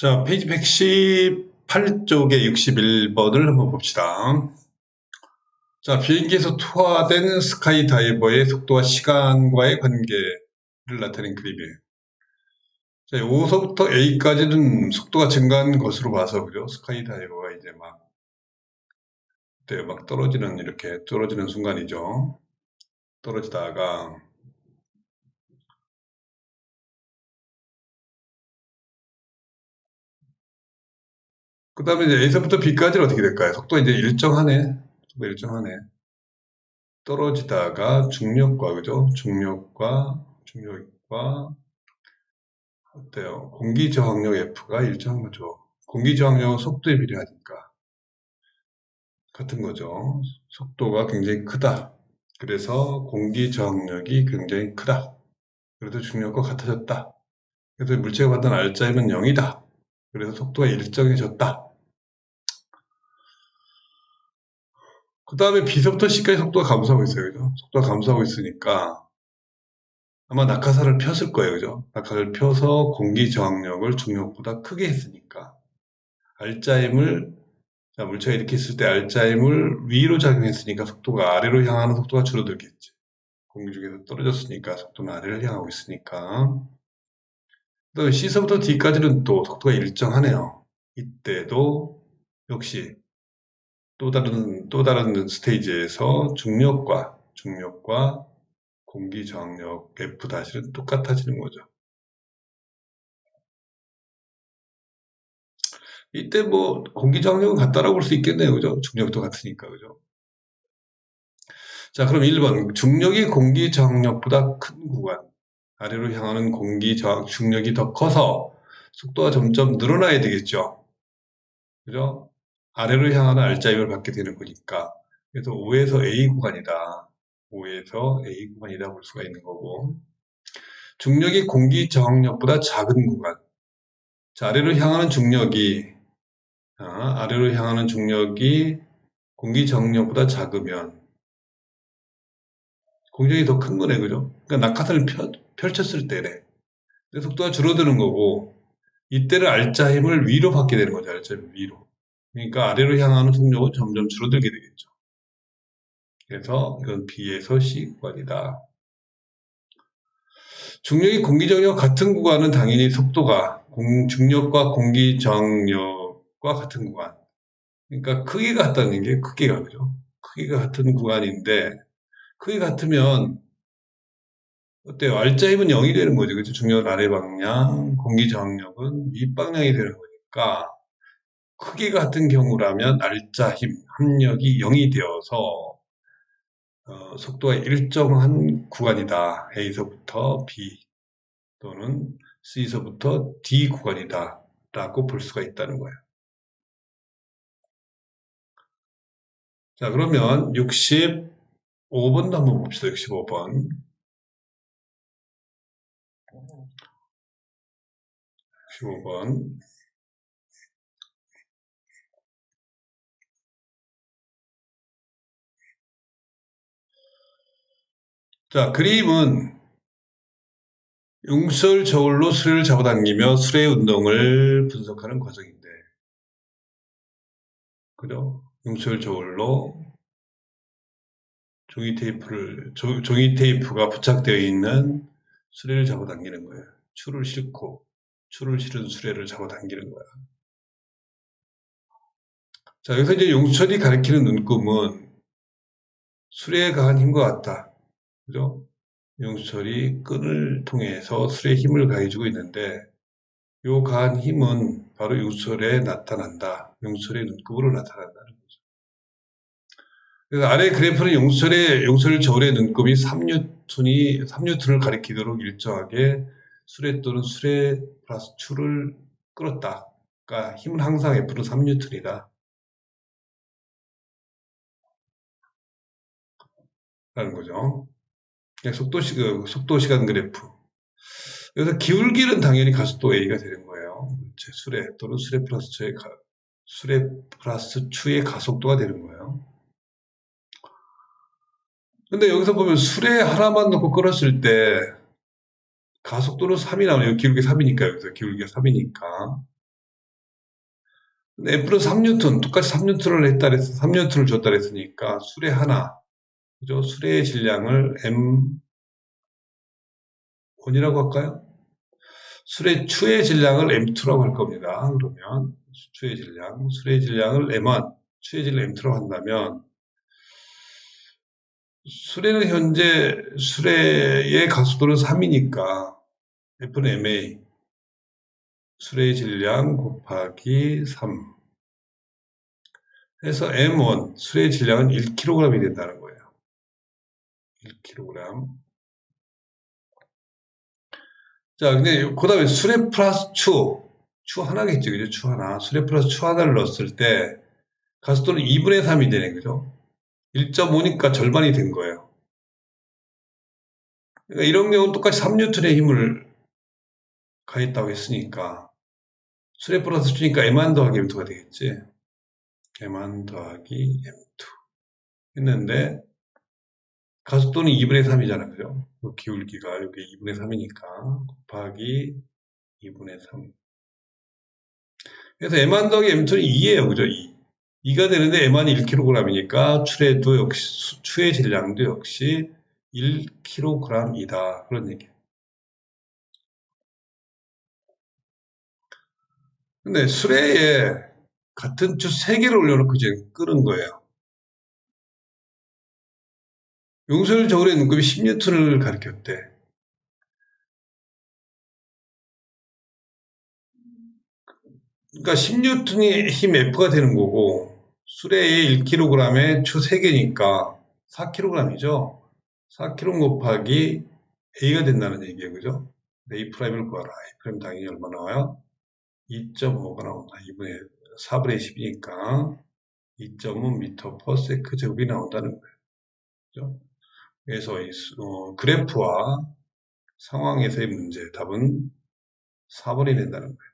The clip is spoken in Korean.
자, 페이지 118쪽에 61번을 한번 봅시다. 자, 비행기에서 투하된 스카이다이버의 속도와 시간과의 관계를 나타낸 그림이에요. 자, 여기서부터 A까지는 속도가 증가한 것으로 봐서, 그죠? 스카이다이버가 이제 막, 그때 막 떨어지는, 이렇게 떨어지는 순간이죠. 떨어지다가, 그 다음에 이제 A서부터 B까지는 어떻게 될까요? 속도가 이제 일정하네. 속도 일정하네. 떨어지다가 중력과, 그죠? 중력과, 중력과, 어때요? 공기 저항력 F가 일정한 거죠. 공기 저항력은 속도에 비례하니까. 같은 거죠. 속도가 굉장히 크다. 그래서 공기 저항력이 굉장히 크다. 그래서 중력과 같아졌다. 그래서 물체가 받는 R자임은 0이다. 그래서 속도가 일정해졌다. 그 다음에 B서부터 C까지 속도가 감소하고 있어요. 그죠? 속도가 감소하고 있으니까 아마 낙하산을 폈을 거예요. 그죠? 낙하산을 펴서 공기 저항력을 중력보다 크게 했으니까 R자임을 자, 물체가 이렇게 있을 때 R자임을 위로 작용했으니까 속도가 아래로 향하는 속도가 줄어들겠지. 공기 중에서 떨어졌으니까 속도는 아래를 향하고 있으니까 또 C서부터 D까지는 또 속도가 일정하네요. 이때도 역시 또 다른 또 다른 스테이지에서 중력과 중력과 공기 저항력 F-는 똑같아지는 거죠. 이때 뭐 공기 저항력은 같다라고 볼 수 있겠네요. 그죠? 중력도 같으니까. 그죠? 자, 그럼 1번. 중력이 공기 저항력보다 큰 구간. 아래로 향하는 공기 저항 중력이 더 커서 속도가 점점 늘어나야 되겠죠. 그죠? 아래로 향하는 R자임을 받게 되는 거니까. 그래서 O에서 A 구간이다. O에서 A 구간이다 볼 수가 있는 거고. 중력이 공기 저항력보다 작은 구간. 자, 아래로 향하는 중력이, 아, 아래로 향하는 중력이 공기 저항력보다 작으면, 공력이 더 큰 거네, 그죠? 그러니까 낙하산을 펴, 펼쳤을 때래. 속도가 줄어드는 거고, 이때를 R자 힘을 위로 받게 되는 거죠, R자 힘을 위로. 그러니까 아래로 향하는 속력은 점점 줄어들게 되겠죠. 그래서 이건 B에서 C 구간이다. 중력이 공기 저항력 같은 구간은 당연히 속도가 공, 중력과 공기 저항력과 같은 구간. 그러니까 크기가 같다는 게 크기가 그죠? 크기가 같은 구간인데 크기 같으면 어때요? R자 힘은 0이 되는 거죠. 그죠? 중력은 아래 방향, 공기 저항력은 윗 방향이 되는 거니까 크기 같은 경우라면 R자 힘, 합력이 0이 되어서 어, 속도가 일정한 구간이다. A서부터 B 또는 C서부터 D 구간이다. 라고 볼 수가 있다는 거예요. 자, 그러면 65번도 한번 봅시다. 65번. 65번. 자, 그림은 용설 저울로 수레를 잡아당기며 수레 운동을 분석하는 과정인데, 그죠? 용설 저울로 종이 테이프를, 조, 종이 테이프가 부착되어 있는 수레를 잡아당기는 거예요. 추를 싣고, 추를 실은 수레를 잡아당기는 거야. 자, 여기서 이제 용철이 가리키는 눈금은 수레에 가한 힘과 같다. 그죠? 용수철이 끈을 통해서 술에 힘을 가해주고 있는데 요 가한 힘은 바로 용수철에 나타난다. 용수철의 눈급으로 나타난다는 거죠. 그래서 아래 그래프는 용수철의 용수철 저울의 눈급이 3뉴턴이 3뉴턴을 가리키도록 일정하게 수레 또는 수레 플러스 추를 끌었다. 그러니까 힘은 항상 F는 3뉴턴이다. 라는 거죠. 속도, 시, 그 속도 시간 그래프. 여기서 기울기는 당연히 가속도 A가 되는 거예요. 제 수레 또는 수레 플러스 추의 가, 수레 플러스 추의 가속도가 되는 거예요. 근데 여기서 보면 수레 하나만 놓고 끌었을 때 가속도는 3이 나오네요. 기울기 3이니까 여기서 기울기가 3이니까. 근데 F는 3뉴턴, 똑같이 3뉴턴을 했다 그랬 3뉴턴을 줬다 그랬으니까 수레 하나, 그죠? 수레의 질량을 M1이라고 할까요? 수레 추의 질량을 M2라고 할 겁니다. 그러면 추의 질량, 수레의 질량을 M1, 추의 질량 M2라고 한다면 수레는 현재 수레의 가속도는 3이니까 F는 MA 수레의 질량 곱하기 3 해서 M1 수레의 질량은 1kg이 된다는 거예요. 1kg 자, 근데 그 다음에 수레 플러스 추, 추 하나겠죠, 그죠? 추 하나. 수레 플러스 추 하나를 넣었을 때 가속도는 2분의 3이 되네, 그죠? 1.5니까 절반이 된 거예요. 그러니까 이런 경우는 똑같이 3뉴턴의 힘을 가했다고 했으니까 수레 플러스 추니까 M1 더하기 M2가 되겠지. M1 더하기 M2 했는데 가속도는 2분의 3이잖아요. 그죠? 그 기울기가 여기 2분의 3이니까 곱하기 2분의 3 그래서 M1 더하기 M2는 2예요. 그죠? 2. 2가 되는데 M1이 1kg이니까 추레도 역시 추의 질량도 역시 1kg이다. 그런 얘기예요. 근데 수레에 같은 추 3개를 올려놓고 이제 끄는 거예요. 용설 저울의 눈곱이 10뉴턴을 가리켰대. 그러니까 10뉴턴이 힘 F가 되는 거고 수레의 1kg에 추 3개니까 4kg이죠. 4kg 곱하기 A가 된다는 얘기예요. 그죠? A 프라임을 구하라. A 프라임 당연히 얼마 나와요? 2.5가 나온다. 2분의 4분의 10이니까 2.5m per sec 제곱이 나온다는 거예요. 그죠? 수- 어, 그래프와 상황에서의 문제 답은 4번이 된다는 거예요.